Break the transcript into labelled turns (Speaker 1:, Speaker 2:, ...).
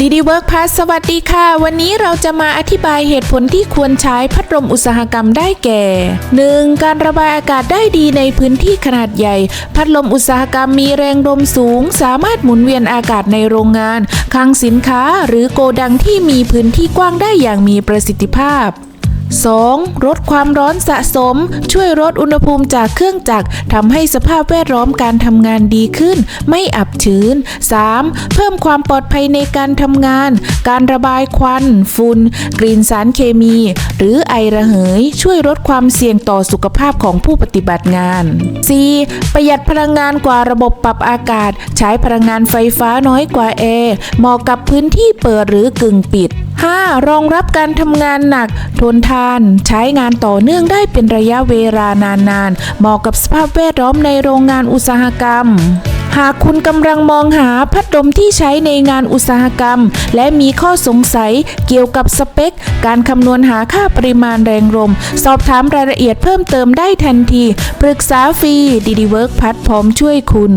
Speaker 1: ดีดีเวิร์กพาสวัสดีค่ะ วันนี้เราจะมาอธิบายเหตุผลที่ควรใช้พัดลมอุตสาหกรรมได้แก่ 1. การระบายอากาศได้ดีในพื้นที่ขนาดใหญ่ พัดลมอุตสาหกรรมมีแรงลมสูง สามารถหมุนเวียนอากาศในโรงงานคลังสินค้า หรือโกดังที่มีพื้นที่กว้างได้อย่างมีประสิทธิภาพ 2. ลดความร้อนสะสม ช่วยลดอุณหภูมิจากเครื่องจักรทำให้สภาพแวดล้อมการทำงานดีขึ้น ไม่อับชื้น 3. เพิ่มความปลอดภัยในการทำงาน การระบายควันฝุ่นกลิ่นสารเคมี หรือไอระเหย ช่วยลดความเสี่ยงต่อสุขภาพของผู้ปฏิบัติงาน 4. ประหยัดพลังงานกว่าระบบปรับอากาศ ใช้พลังงานไฟฟ้าน้อยกว่าแอร์เหมาะกับพื้นที่เปิดหรือกึ่งปิด 5. รองรับการทำงานหนัก ทนทาน ใช้งานต่อเนื่องได้เป็นระยะเวลานานๆเหมาะกับสภาพแวดล้อมในโรงงานอุตสาหกรรมหากคุณกำลังมองหาพัดลมที่ใช้ในงานอุตสาหกรรม และมีข้อสงสัยเกี่ยวกับสเปค การคำนวณหาค่าปริมาณแรงลม สอบถามรายละเอียดเพิ่มเติมได้ทันที ปรึกษาฟรีดีดีเวิร์กพัดพร้อมช่วยคุณ